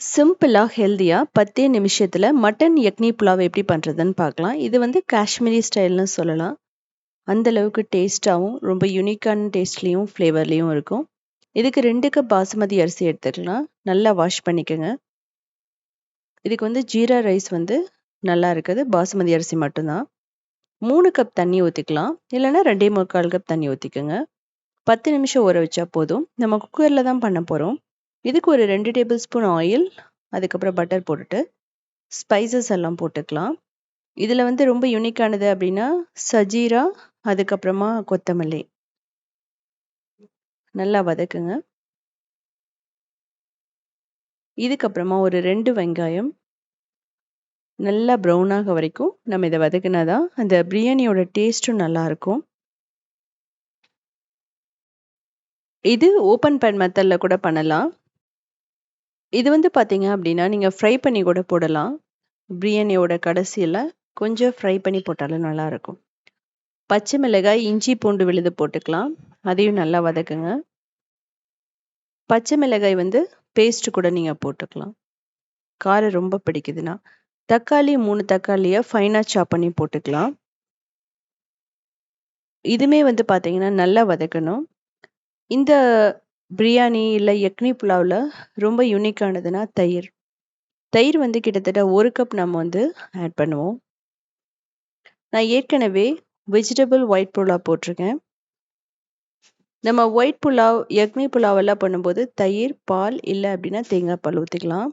சிம்பிளாக ஹெல்த்தியாக பத்தே நிமிஷத்தில் மட்டன் யக்னி புலாவ் எப்படி பண்ணுறதுன்னு பார்க்கலாம். இது வந்து காஷ்மீரி ஸ்டைல்னு சொல்லலாம். அந்த அளவுக்கு ரொம்ப யூனிக்கான டேஸ்ட்லேயும் ஃப்ளேவர்லேயும் இருக்கும். இதுக்கு ரெண்டு கப் பாசுமதி அரிசி எடுத்துக்கலாம். நல்லா வாஷ் பண்ணிக்கங்க. இதுக்கு வந்து ஜீரா ரைஸ் வந்து நல்லா இருக்குது. பாசுமதி அரிசி மட்டும்தான் மூணு கப் தண்ணி ஊற்றிக்கலாம் இல்லைன்னா ரெண்டே முக்கால் கப் தண்ணி ஊற்றிக்கோங்க பத்து நிமிஷம் ஊற வச்சா போதும். நம்ம குக்கரில் தான் பண்ண போகிறோம் இதுக்கு ஒரு ரெண்டு டேபிள் ஸ்பூன் ஆயில், அதுக்கப்புறம் பட்டர் போட்டுட்டு, ஸ்பைசஸ் எல்லாம் போட்டுக்கலாம். இதுல வந்து ரொம்ப யூனிக்கானது அப்படின்னா, சஜீரா, அதுக்கப்புறமா கொத்தமல்லி. நல்லா வதக்குங்க. இதுக்கப்புறமா ஒரு ரெண்டு வெங்காயம். நல்லா ப்ரௌனாக வரைக்கும் நம்ம இதை வதக்குனா தான், அந்த பிரியாணியோட டேஸ்ட்டும் நல்லாயிருக்கும் இது ஓப்பன் பேன் மெத்தடில் கூட பண்ணலாம். இது வந்து பார்த்தீங்க அப்படின்னா, நீங்க ஃப்ரை பண்ணி கூட போடலாம். பிரியாணியோட கடைசியில கொஞ்சம் ஃப்ரை பண்ணி போட்டாலும் நல்லாருக்கும். பச்சை மிளகாய், இஞ்சி, பூண்டு விழுது போட்டுக்கலாம். அதையும் நல்லா வதக்குங்க. பச்சை மிளகாய் வந்து பேஸ்ட் கூட நீங்க போட்டுக்கலாம். காரம் ரொம்ப பிடிக்குதுன்னா. தக்காளி 3 தக்காளிய ஃபைனா சாப் பண்ணி போட்டுக்கலாம். இதுமே வந்து பார்த்தீங்கன்னா, நல்லா வதக்கணும். இந்த பிரியாணி இல்லை யக்னி புலாவில் ரொம்ப யூனிக்கானதுன்னா தயிர். தயிர் வந்து கிட்டத்தட்ட ஒரு கப் நம்ம வந்து ஆட் பண்ணுவோம். நான் ஏற்கனவே வெஜிடபிள் ஒயிட் புலாவ் போட்டிருக்கேன். நம்ம ஒயிட் புலாவ், எக்னி புலாவ் எல்லாம் பண்ணும்போது தயிர், பால் இல்லை அப்படின்னா தேங்காய் பால் ஊற்றிக்கலாம்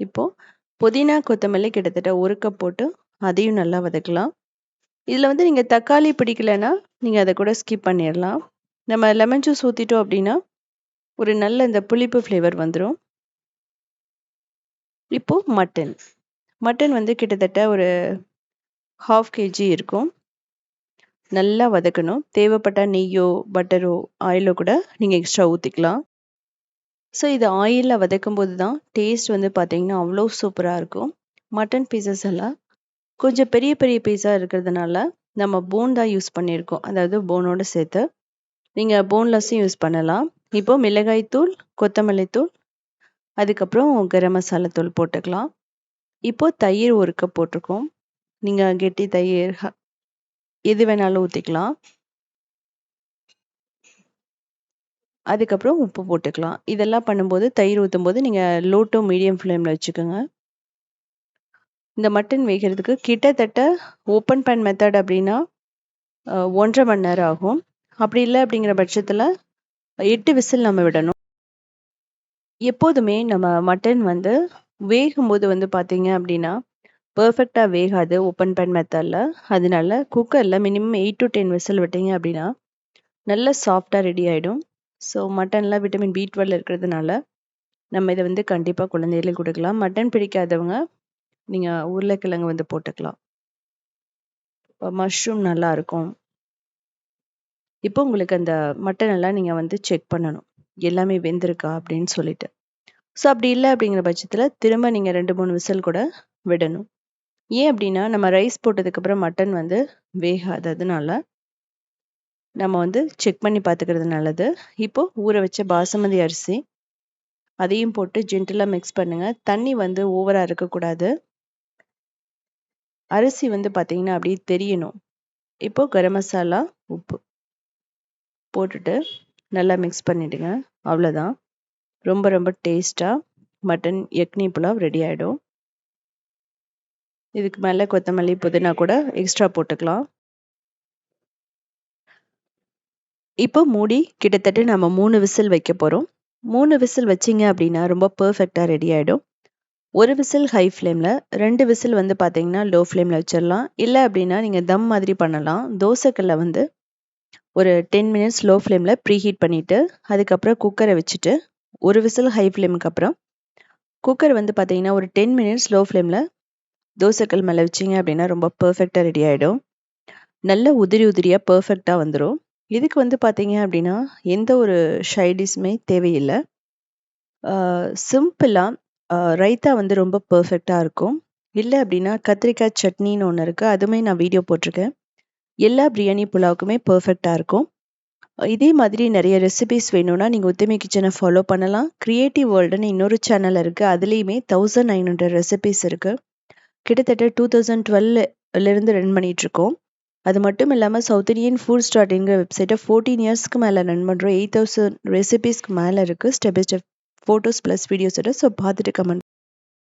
இப்போது புதினா, கொத்தமல்லி கிட்டத்தட்ட ஒரு கப் போட்டு அதையும் நல்லா வதக்கலாம். இதில் வந்து நீங்கள் தக்காளி பிடிக்கலன்னா, நீங்கள் அதை கூட ஸ்கிப் பண்ணிடலாம் நம்ம லெமன் ஜூஸ் ஊற்றிட்டோம் அப்படின்னா, ஒரு நல்ல இந்த புளிப்பு ஃப்ளேவர் வந்துடும் இப்போ மட்டன். மட்டன் வந்து கிட்டத்தட்ட ஒரு 1/2 கேஜி இருக்கும். நல்லா வதக்கணும். தேவைப்பட்ட நெய்யோ, பட்டரோ, ஆயிலோ கூட நீங்கள் எக்ஸ்ட்ரா ஊற்றிக்கலாம் ஸோ இது ஆயிலில் வதக்கும்போது தான் டேஸ்ட் வந்து பார்த்தீங்கன்னா, அவ்வளோ சூப்பராக இருக்கும். மட்டன் பீஸஸ் எல்லாம் கொஞ்சம் பெரிய பெரிய பீஸாக இருக்கிறதுனால, நம்ம போன் தான் யூஸ் பண்ணியிருக்கோம். அதாவது போனோட சேர்த்து. நீங்கள் போன்லெஸ்ஸும் யூஸ் பண்ணலாம். இப்போ மிளகாய்த்தூள் கொத்தமல்லி தூள், அதுக்கப்புறம் கரம் மசாலா தூள் போட்டுக்கலாம். இப்போ தயிர் ஒரு கப் போட்டிருக்கோம். நீங்கள் கெட்டி தயிர், ஹ எது வேணாலும் ஊற்றிக்கலாம் அதுக்கப்புறம் உப்பு போட்டுக்கலாம். இதெல்லாம் பண்ணும்போது தயிர் ஊத்தும்போது நீங்கள் லோ டு மீடியம் ஃப்ளேமில் வச்சுக்கோங்க. இந்த மட்டன் வேகிறதுக்கு கிட்டத்தட்ட ஓப்பன் பேன் மெத்தட் அப்படின்னா, ஒன்றரை மணி நேரம் ஆகும். அப்படி இல்லை அப்படிங்கிற பட்சத்தில் எட்டு விசில் நம்ம விடணும். எப்போதுமே நம்ம மட்டன் வந்து வேகும்போது வந்து பார்த்தீங்க அப்படின்னா, பர்ஃபெக்டாக வேகாது ஓப்பன் பேன் மெத்தடில் அதனால குக்கரில் மினிமம் எயிட் டூ 10 விசில் விட்டீங்க அப்படின்னா, நல்ல சாஃப்டாக ரெடி ஆகிடும் ஸோ மட்டன்லாம் விட்டமின் பி12 இருக்கிறதுனால, நம்ம இதை வந்து கண்டிப்பாக குழந்தைகளுக்கு கொடுக்கலாம் மட்டன் பிடிக்காதவங்க, நீங்கள் உருளைக்கிழங்கு வந்து போட்டுக்கலாம். மஷ்ரூம் நல்லாயிருக்கும் இப்போ உங்களுக்கு அந்த மட்டன் எல்லாம் நீங்கள் வந்து செக் பண்ணணும். எல்லாமே வெந்திருக்கா அப்படின்னு சொல்லிட்டு. ஸோ அப்படி இல்லை அப்படிங்கிற பட்சத்தில் திரும்ப நீங்கள் ரெண்டு மூணு விசில் கூட விடணும். ஏன் அப்படின்னா, நம்ம ரைஸ் போட்டதுக்கப்புறம் மட்டன் வந்து வேகாததுனால, நம்ம வந்து செக் பண்ணி பார்த்துக்கிறது நல்லது. இப்போது ஊற வச்ச பாசுமதி அரிசி, அதையும் போட்டு ஜென்டிலா மிக்ஸ் பண்ணுங்கள் தண்ணி வந்து ஓவராக இருக்கக்கூடாது. அரிசி வந்து பார்த்தீங்கன்னா, அப்படியே தெரியணும். இப்போ கரம் மசாலா, உப்பு போட்டுட்டு நல்லா மிக்ஸ் பண்ணிவிடுங்க அவ்வளோதான். ரொம்ப ரொம்ப டேஸ்ட்டா மட்டன் எக்னி புலாவ் ரெடி ஆகிடும் இதுக்கு மேலே கொத்தமல்லி, புதினா கூட எக்ஸ்ட்ரா போட்டுக்கலாம். இப்போ மூடி கிட்டத்தட்ட நம்ம மூணு விசில் வைக்க போறோம். மூணு விசில் வச்சீங்க அப்படின்னா, ரொம்ப பர்ஃபெக்டாக ரெடி ஆகிடும் ஒரு விசில் ஹை ஃப்ளேம்ல, ரெண்டு விசில் வந்து பார்த்தீங்கன்னா, லோ ஃப்ளேம்ல வச்சிரலாம். இல்ல அப்படின்னா, நீங்க தம் மாதிரி பண்ணலாம். தோசைக்கல்ல வந்து ஒரு 10 மினிட்ஸ் லோ ஃப்ளேம்ல ப்ரீஹீட் பண்ணிவிட்டு அதுக்கப்புறம் குக்கரை வச்சுட்டு, ஒரு விசில் ஹை ஃப்ளேமுக்கு அப்புறம், குக்கர் வந்து பார்த்தீங்கன்னா, ஒரு 10 மினிட்ஸ் லோ ஃப்ளேமில் தோசைக்கல் மேலே வச்சீங்க அப்படின்னா, ரொம்ப பர்ஃபெக்டாக ரெடி ஆகிடும் நல்ல உதிரி உதிரியாக பர்ஃபெக்டாக வந்துடும் இதுக்கு வந்து பார்த்தீங்க அப்படின்னா, எந்த ஒரு ஷைடிஸுமே தேவையில்லை சிம்பிளாக ரைத்தா வந்து ரொம்ப பர்ஃபெக்டாக இருக்கும். இல்லை அப்படின்னா, கத்திரிக்காய் சட்னின்னு ஒன்று இருக்குது அதுவுமே நான் வீடியோ போட்டிருக்கேன். எல்லா பிரியாணி புலாவுக்குமே பர்ஃபெக்டாக இருக்கும். இதே மாதிரி நிறைய ரெசிபிஸ் வேணும்னா நீங்கள் உத்தமி கிச்சனை ஃபாலோ பண்ணலாம். க்ரியேட்டிவ் வேர்ல்டுன்னு இன்னொரு சேனல் இருக்குது அதுலேயுமே தௌசண்ட் நைன் ஹண்ட்ரட் ரெசிபீஸ் இருக்குது கிட்டத்தட்ட டூ தௌசண்ட் டுவெல்லேருந்து ரன் பண்ணிகிட்ருக்கோம் அது மட்டும் இல்லாமல் சவுத் இண்டியன் ஃபுட் ஸ்டார்டிங்கிற வெப்சைட்டை ஃபோர்டீன் இயர்ஸ்க்கு மேலே ரன் பண்ணுறோம் எயிட் தௌசண்ட் ரெசிபீஸ்க்கு மேலே இருக்குது step by step photos plus வீடியோஸோட ஸோ பார்த்துட்டு கமெண்ட்